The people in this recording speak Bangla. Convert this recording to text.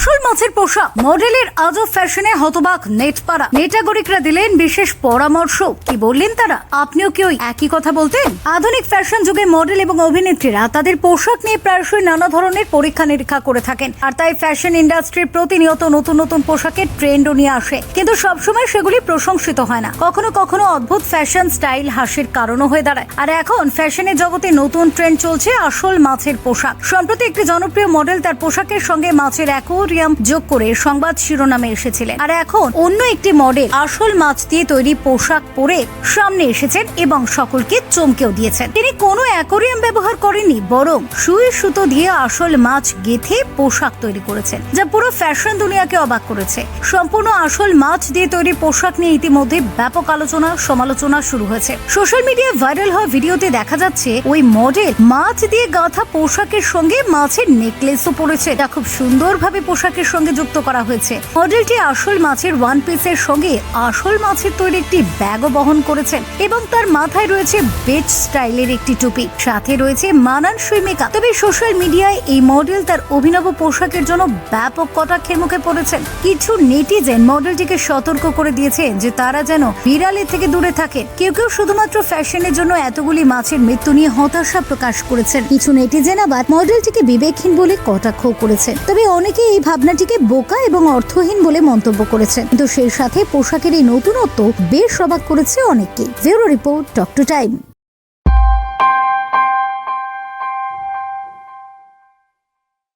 আসল মাছের পোশাক মডেলের আজব ফ্যাশনে হতবাক নেট পাড়া নেটাগরিকরা দিলেন বিশেষ পরামর্শ। কি বললেন তারা? আপনিও কি ওই একই কথা বলতেন? আধুনিক ফ্যাশন যুগে মডেল এবং অভিনেত্রীরা তাদের পোশাক নিয়ে প্রায়শই নানা ধরনের পরীক্ষা নিরীক্ষা করে থাকেন। আর তাই ফ্যাশন ইন্ডাস্ট্রির প্রতিনিয়ত নতুন নতুন পোশাকের ট্রেন্ডও নিয়ে আসে। কিন্তু সবসময় সেগুলি প্রশংসিত হয় না। কখনো কখনো অদ্ভুত ফ্যাশন স্টাইল হাসির কারণও হয়ে দাঁড়ায়। আর এখন ফ্যাশনের জগতে নতুন ট্রেন্ড চলছে আসল মাছের পোশাক। সম্প্রতি একটি জনপ্রিয় মডেল তার পোশাকের সঙ্গে মাছের অ্যাকোরিয়াম যোগ করে সংবাদ শিরোনামে এসেছিলেন। আর এখন অন্য একটি মডেল আসল মাছ দিয়ে তৈরি পোশাক পরে সামনে এসেছেন এবং সকলকে চমকেও দিয়েছেন। তিনি কোনো অ্যাকোরিয়াম ব্যবহার করেননি, বরং সুই সুতো দিয়ে আসল মাছ গেথে পোশাক তৈরি করেছেন, যা পুরো ফ্যাশন দুনিয়াকে অবাক করেছে। সম্পূর্ণ আসল মাছ দিয়ে তৈরি পোশাক নিয়ে ইতিমধ্যে ব্যাপক আলোচনা, সমালোচনা শুরু হয়েছে। সোশ্যাল মিডিয়ায় ভাইরাল হওয়া ভিডিওতে দেখা যাচ্ছে, ওই মডেল মাছ দিয়ে গাঁথা পোশাকের সঙ্গে মাছের নেকলেসও পরেছে। যা খুব সুন্দরভাবে পোশাকের সঙ্গে যুক্ত করা হয়েছে। মডেলটি আসল মাছের ওয়ান পিসের সঙ্গে আসল মাছের তৈরি একটি ব্যাগও বহন করেছেন এবং তার মাথায় রয়েছে বেচ স্টাইলের একটি টুপি। সাথে রয়েছে মানানসই মেকআপ তবে সোশ্যাল মিডিয়ায় এই মডেল তার অভিনব পোশাকের জন্য ব্যাপক কটাক্ষের মুখে পড়েছেন। কিছু নেটিজেন মডেলটিকে সতর্ক করে দিয়েছেন যে তারা যেন বিড়ালের থেকে দূরে থাকে। কেউ কেউ শুধুমাত্র ফ্যাশনের জন্য এতগুলি মাছের মৃত্যু নিয়ে হতাশা প্রকাশ করেছেন। কিছু নেটিজেন আবার মডেলটিকে বিবেকহীন বলে কটাক্ষ করেছেন। তবে অনেকে এই ভাবনাটিকে বোকা এবং অর্থহীন বলে মন্তব্য করেছে। কিন্তু সেই সাথে পোশাকের এই নতুনত্ব বেশ অবাক করেছে অনেককে zero report talk to time.